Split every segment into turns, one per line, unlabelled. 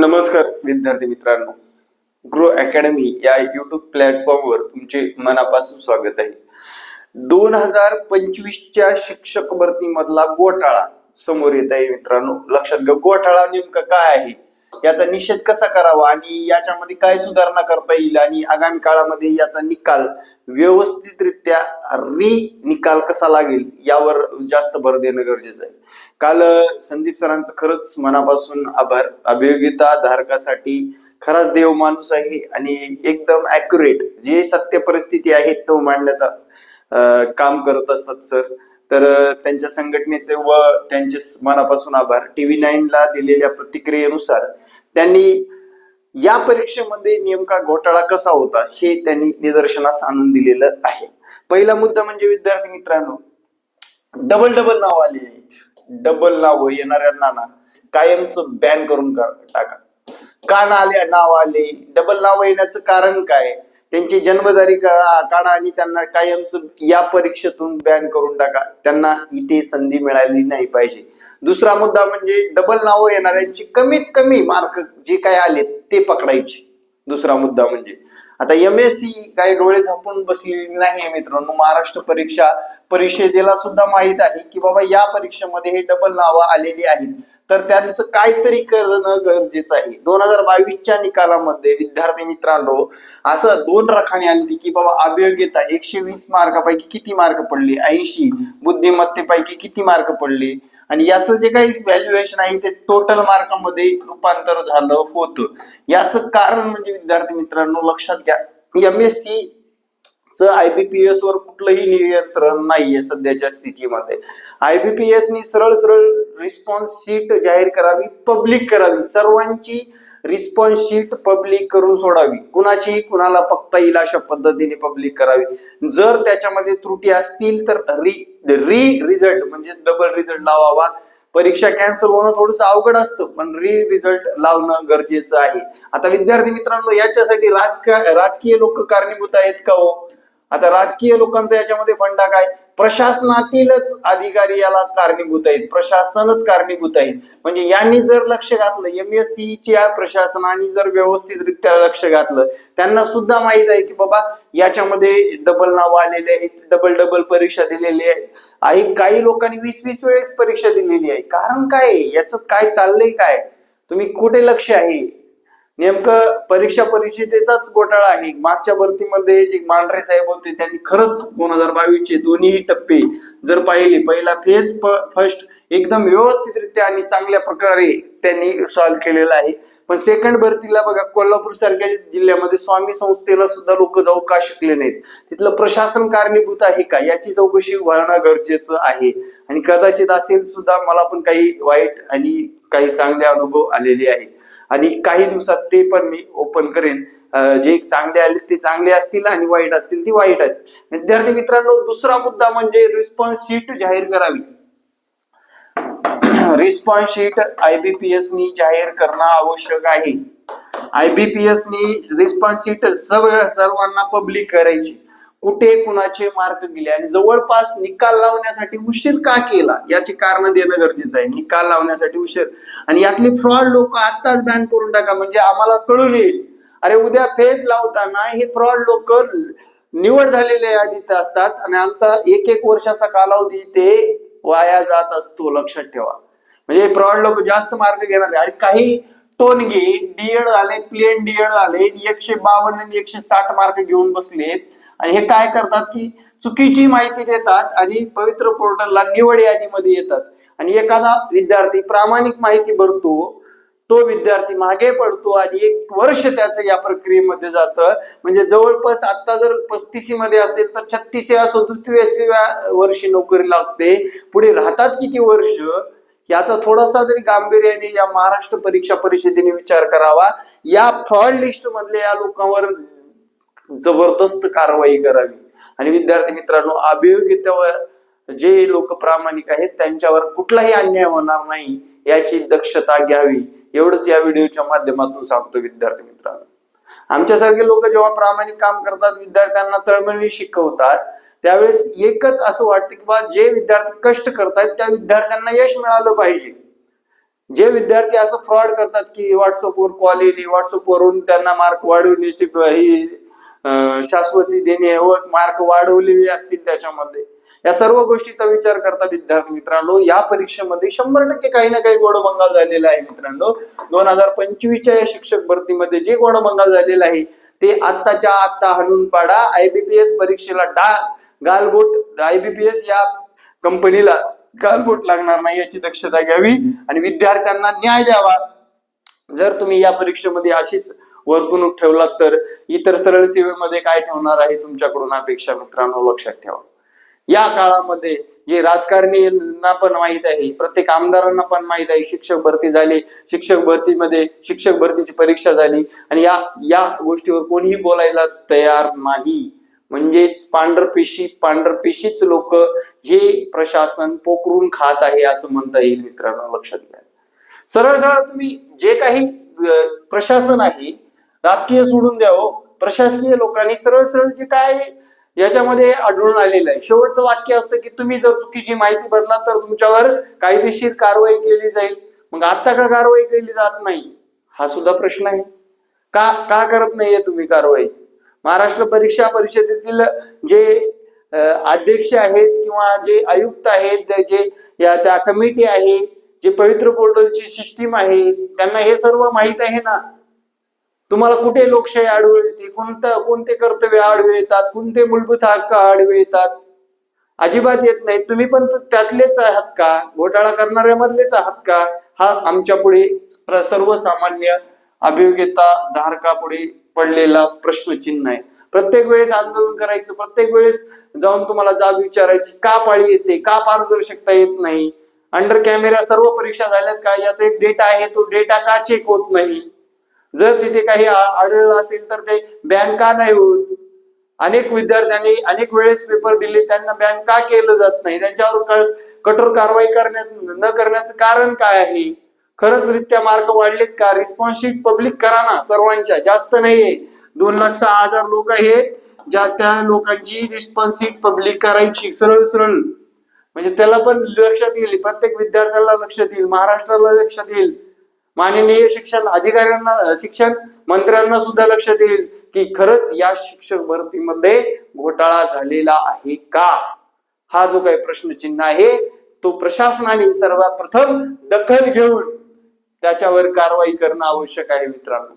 नमस्कार. विद्यार्थी मित्रांनो ग्रो अकॅडमी या युट्यूब प्लॅटफॉर्मवर तुमचे मनापासून स्वागत आहे. दोन हजार पंचवीसच्या शिक्षक भरतीमधला घोटाळा समोर येत आहे मित्रांनो. लक्षात घ्या घोटाळा नेमका काय आहे? याचा निषेध कसा करावा आणि याच्यामध्ये काय सुधारणा करता येईल आणि आगामी काळामध्ये याचा निकाल व्यवस्थितरित्या री निकाल कसा लागेल यावर जास्त भर देणं गरजेचं आहे. काल संदीप सरांचं खरंच मनापासून आभार. अभियोगिता धारकासाठी खराच देव माणूस आहे आणि एकदम ॲक्युरेट जे सत्य परिस्थिती आहे तो मांडण्याचा काम करत असतात सर. तर त्यांच्या संघटनेचे व त्यांचे मनापासून आभार. टीव्ही ला दिलेल्या प्रतिक्रियेनुसार त्यांनी या परीक्षेमध्ये नेमका घोटाळा कसा होता हे त्यांनी निदर्शनास आणून दिलेलं आहे. पहिला मुद्दा म्हणजे विद्यार्थी मित्रांनो डबल डबल नाव आले डबल नाव येणाऱ्यांना ना कायमचं बॅन करून टाका. का ना आले नाव आले. डबल नाव येण्याचं कारण काय? त्यांची जन्मतारीख काढा आणि त्यांना कायमच या परीक्षेतून बॅन करून टाका. त्यांना इथे संधी मिळाली नाही पाहिजे. दुसरा मुद्दा म्हणजे डबल नावं येणाऱ्यांची कमीत कमी मार्क जे काय आले ते पकडायचे. दुसरा मुद्दा म्हणजे. आता एम एस सी काही डोळे झापून बसलेली नाही मित्रांनो. महाराष्ट्र परीक्षा परिषदेला सुद्धा माहीत आहे की बाबा या परीक्षेमध्ये हे डबल नावं आलेली आहेत. तर त्यांचं काहीतरी करणं गरजेचं आहे. दोन हजार बावीसच्या निकालामध्ये विद्यार्थी मित्रांनो असं दोन रखाने आली की बाबा अभियोग्यता एकशे वीस मार्कापैकी किती मार्क पडले? ऐंशी बुद्धिमत्तेपैकी किती मार्क पडले? आणि याचं जे काही व्हॅल्युएशन आहे ते टोटल मार्कामध्ये रूपांतर झालं होतं. याचं कारण म्हणजे विद्यार्थी मित्रांनो लक्षात घ्या. एम एस सी च आयबीपीएस वर कुठलंही नियंत्रण नाहीये सध्याच्या स्थितीमध्ये. आयबीपीएस नी सरळ सरळ रिस्पॉन्स शीट जाहीर करावी पब्लिक करावी. सर्वांची रिस्पॉन्स शीट पब्लिक करून सोडावी. कुणाची कुणाला बघता येईल अशा पद्धतीने पब्लिक करावी. जर त्याच्यामध्ये त्रुटी असतील तर री री रिझल्ट म्हणजे डबल रिझल्ट लावावा. परीक्षा कॅन्सल होणं थोडंसं अवघड असतं पण री रिझल्ट लावणं गरजेचं आहे. आता विद्यार्थी मित्रांनो याच्यासाठी राजकीय राजकीय लोक कारणीभूत आहेत का हो? आता राजकीय लोकांचा याच्यामध्ये फंडा काय? प्रशासनातीलच अधिकारी याला कारणीभूत आहेत. प्रशासनच कारणीभूत आहे म्हणजे यांनी जर लक्ष घातलं एम एस सीच्या प्रशासनाने जर व्यवस्थितरित्या लक्ष घातलं त्यांना सुद्धा माहीत आहे की बाबा याच्यामध्ये डबल नाव आलेले आहेत डबल डबल परीक्षा दिलेली आहे काही लोकांनी वीस वीस वेळेस परीक्षा दिलेली आहे. कारण काय? याचं काय चाललंय काय? तुम्ही कुठे लक्ष आहे? नेमकं परीक्षा परिषदेचाच घोटाळा आहे. मागच्या भरतीमध्ये जे मांढरे साहेब होते त्यांनी खरंच दोन हजार बावीसचे दोन्ही टप्पे जर पाहिले पहिला फेज फर्स्ट एकदम व्यवस्थितरित्या आणि चांगल्या प्रकारे त्यांनी सॉल्व्ह केलेला आहे. पण सेकंड भरतीला बघा कोल्हापूर सारख्या जिल्ह्यामध्ये स्वामी संस्थेला सुद्धा लोक जाऊ का शिकले नाहीत. तिथलं प्रशासन कारणीभूत आहे का? याची चौकशी होणं गरजेचं आहे. आणि कदाचित असेल सुद्धा मला पण काही वाईट आणि काही चांगले अनुभव आलेले आहेत. आणि काही दिवसात ते पण मी ओपन करेन. जे चांगले आले ते चांगले असतील आणि वाईट असतील ती वाईट असतील. विद्यार्थी मित्रांनो दुसरा मुद्दा म्हणजे रिस्पॉन्स शीट जाहीर करावी. रिस्पॉन्स शीट आयबीपीएस नी जाहीर करणं आवश्यक आहे. आयबीपीएस नी रिस्पॉन्स शीट सर्व सर्वांना पब्लिक करायची. कुठे कुणाचे मार्क गेले आणि जवळपास निकाल लावण्यासाठी उशीर का केला? याची कारण देणं गरजेचं आहे. निकाल लावण्यासाठी उशीर. आणि यातले फ्रॉड लोक आत्ताच बॅन करून टाका. म्हणजे आम्हाला कळून येईल. अरे उद्या फेज लावताना हे फ्रॉड लोक निवड झालेले आधी असतात. आणि आमचा एक एक वर्षाचा कालावधी ते वाया जात असतो. लक्षात ठेवा. म्हणजे फ्रॉड लोक जास्त मार्क घेणार आणि काही टोनगे डीएड झाले प्लेन डीएड झाले एकशे बावन्न आणि एकशे साठ मार्क घेऊन बसलेत. आणि हे काय करतात की चुकीची माहिती देतात आणि पवित्र पोर्टलला निवड यादीमध्ये येतात. आणि एखादा विद्यार्थी प्रामाणिक माहिती भरतो तो विद्यार्थी मागे पडतो आणि एक वर्ष त्याचं या प्रक्रियेमध्ये जातं. म्हणजे जवळपास आता जर पस्तीसी मध्ये असेल तर छत्तीस या सदुतीव्या वर्षी नोकरी लागते. पुढे राहतात किती वर्ष? याचा थोडासा जरी गांभीर्याने या महाराष्ट्र परीक्षा परिषदेने विचार करावा. या फ्रॉड लिस्ट मधल्या या लोकांवर जबरदस्त कारवाई करावी. आणि विद्यार्थी मित्रांनो अभियोग्यतेवर जे लोक प्रामाणिक आहेत त्यांच्यावर कुठलाही अन्याय होणार नाही याची दक्षता घ्यावी. एवढंच या व्हिडिओच्या माध्यमातून सांगतो विद्यार्थी मित्रांनो. आमच्यासारखे लोक जेव्हा प्रामाणिक काम करतात विद्यार्थ्यांना तळमळी शिकवतात त्यावेळेस एकच असं वाटतं की बा जे विद्यार्थी कष्ट करतात त्या विद्यार्थ्यांना यश मिळालं पाहिजे. जे विद्यार्थी असं फ्रॉड करतात की व्हॉट्सअपवर कॉल येणे व्हॉट्सअपवरून त्यांना मार्क वाढवण्याची ही शाश्वती देणे व मार्क वाढवलेले असतील त्याच्यामध्ये. या सर्व गोष्टीचा विचार करता विद्यार्थी मित्रांनो या परीक्षेमध्ये शंभर टक्के काही ना काही गोडबंगाल झालेला आहे मित्रांनो. दोन हजार पंचवीसच्या या शिक्षक भरतीमध्ये जे गोडबंगाल झालेला आहे ते आत्ताच्या आत्ता हलून पाडा. आयबीपीएस परीक्षेला डा गालबोट आयबीपीएस या कंपनीला गालबोट लागणार नाही याची दक्षता घ्यावी आणि विद्यार्थ्यांना न्याय द्यावा. जर तुम्ही या परीक्षेमध्ये अशीच वर्तणूक ठेवलात तर इतर सरळ सेवेमध्ये काय ठेवणार आहे तुमच्याकडून अपेक्षा मित्रांनो? लक्षात ठेवा. या काळामध्ये जे राजकारणींना पण माहीत आहे प्रत्येक आमदारांना पण माहीत आहे शिक्षक भरती झाली शिक्षक भरतीमध्ये शिक्षक भरतीची परीक्षा झाली आणि या या गोष्टीवर कोणीही बोलायला तयार नाही. म्हणजेच पांढरपेशी पांढरपेशीच लोक हे प्रशासन पोखरून खात आहे असं म्हणता येईल मित्रांनो लक्षात घ्या. सरळ सरळ तुम्ही जे काही प्रशासन आहे राजकीय सोडून द्यावं हो. प्रशासकीय लोकांनी सरळ सरळ जे काय याच्यामध्ये आढळून आलेलं आहे. शेवटचं वाक्य असतं की तुम्ही जर चुकीची माहिती भरला तर तुमच्यावर कायदेशीर कारवाई केली जाईल. मग आता का कारवाई केली जात नाही? हा सुद्धा प्रश्न आहे. का का करत नाहीये तुम्ही कारवाई? महाराष्ट्र परीक्षा परिषदेतील जे अध्यक्ष आहेत किंवा जे आयुक्त आहेत जे- जे या त्या कमिटी आहे जे पवित्र पोर्टलची सिस्टीम आहे त्यांना हे सर्व माहीत आहे ना? तुम्हाला कुठे लोकशाही आडवे येते? कोणतं कोणते कर्तव्य आडवे येतात? कोणते मूलभूत हक्क आडवे येतात? अजिबात येत नाही तुम्ही पण त्यातलेच आहात का? घोटाळा करणाऱ्या मधलेच आहात का? हा आमच्या पुढे सर्वसामान्य अभियोग्यता धारकापुढे पडलेला प्रश्नचिन्ह आहे. प्रत्येक वेळेस आंदोलन करायचं प्रत्येक वेळेस जाऊन तुम्हाला जाब विचारायची का पाळी येते? का पारदर्शकता येत नाही? अंडर कॅमेरा सर्व परीक्षा झाल्यात का? याचा एक डेटा आहे तो डेटा का चेक होत नाही? जर तिथे काही आढळलं असेल तर ते बॅन का नाही होत? अनेक विद्यार्थ्यांनी अनेक वेळेस पेपर दिले त्यांना बॅन का केलं जात नाही? त्यांच्यावर कठोर कारवाई करण्यात न करण्याचं कारण काय आहे? खरंच रित्या मार्क वाढलेत का? रिस्पॉन्स पब्लिक करा ना सर्वांच्या. जास्त नाहीये. दोन लाख सहा हजार लोक आहेत ज्या त्या लोकांची रिस्पॉन्स पब्लिक करायची. सरळ सरळ. म्हणजे त्याला पण लक्षात येईल. प्रत्येक विद्यार्थ्याला लक्षात येईल. महाराष्ट्राला लक्षात येईल. माननीय शिक्षण अधिकाऱ्यांना शिक्षण मंत्र्यांना सुद्धा लक्षात येईल की खरंच या शिक्षक भरतीमध्ये घोटाळा झालेला आहे का? हा जो काही प्रश्नचिन्ह आहे तो प्रशासनाने सर्वात प्रथम दखल घेऊन त्याच्यावर कारवाई करणं आवश्यक आहे मित्रांनो.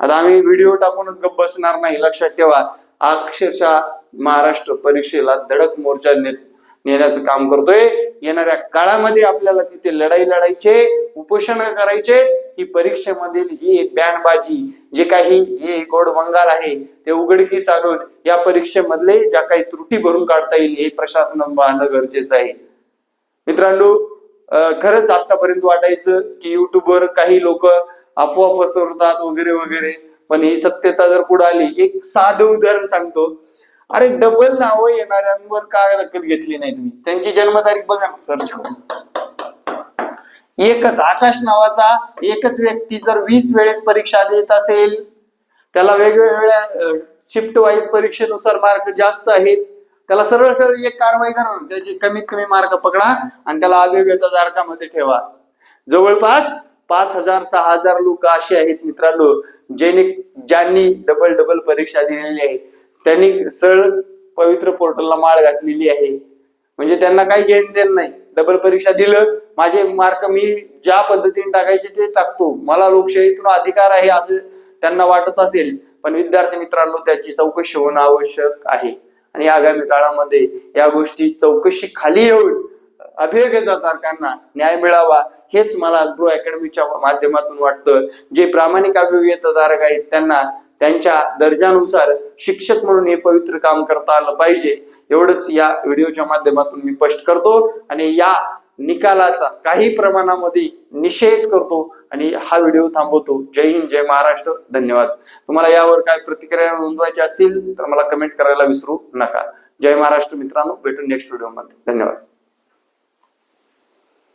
आता आम्ही व्हिडिओ टाकूनच गप्प बसणार नाही. लक्षात ठेवा अक्षरशः महाराष्ट्र परीक्षेला धडक मोर्चा नेत नेण्याचं काम करतोय. येणाऱ्या काळामध्ये आपल्याला तिथे लढाई लढायचे उपोषण करायचे. ही परीक्षेमधील ही बॅनबाजी जे काही हे गोड बंगाल आहे ते उघडकीस आणून या परीक्षेमधले ज्या काही त्रुटी भरून काढता येईल हे प्रशासन पाहणं गरजेचं आहे. मित्रांनो खरंच आतापर्यंत वाटायचं की युट्यूबवर काही लोक अफवा फसवतात वगैरे वगैरे. पण ही सत्यता जर पुढे आली एक साधं उदाहरण सांगतो. अरे डबल नावं येणाऱ्यांवर का दखल घेतली नाही तुम्ही? त्यांची जन्मतारीख बघा ना सर्च करून. एकच आकाश नावाचा एकच व्यक्ती जर वीस वेळेस परीक्षा देत असेल त्याला वेगवेगळ्या शिफ्ट वाईज परीक्षेनुसार मार्क जास्त आहेत. त्याला सरळ सरळ एक कारवाई करा ना. त्याचे कमीत कमी मार्क पकडा आणि त्याला अभियोग्यता धारकामध्ये ठेवा. जवळपास पाच हजार सहा हजार लोक असे आहेत मित्रांनो ज्याने ज्यांनी डबल डबल परीक्षा दिलेली आहे. त्यांनी सरळ पवित्र पोर्टलला माळ घातलेली आहे. म्हणजे त्यांना काही घेण देण नाही. डबल परीक्षा दिलं माझे मार्क मी ज्या पद्धतीने टाकायचे ते टाकतो. मला लोकशाहीतून अधिकार आहे असं त्यांना वाटत असेल पण विद्यार्थी मित्रांनो त्याची चौकशी होणं आवश्यक आहे. आणि आगामी काळामध्ये या गोष्टी चौकशी खाली येऊन अभियोग्यता न्याय मिळावा हेच मला ग्रो अकॅडमीच्या माध्यमातून वाटतं. जे प्रामाणिक अभियोग्यता आहेत त्यांना त्यांच्या दर्जानुसार शिक्षक म्हणून हे पवित्र काम करता आलं पाहिजे. एवढंच या व्हिडिओच्या माध्यमातून मी स्पष्ट करतो आणि या निकालाचा काही प्रमाणामध्ये निषेध करतो आणि हा व्हिडिओ थांबवतो. जय हिंद जय महाराष्ट्र. धन्यवाद. तुम्हाला यावर काय प्रतिक्रिया नोंदवायच्या असतील तर मला कमेंट करायला विसरू नका. जय महाराष्ट्र मित्रांनो. भेटून नेक्स्ट व्हिडिओमध्ये धन्यवाद.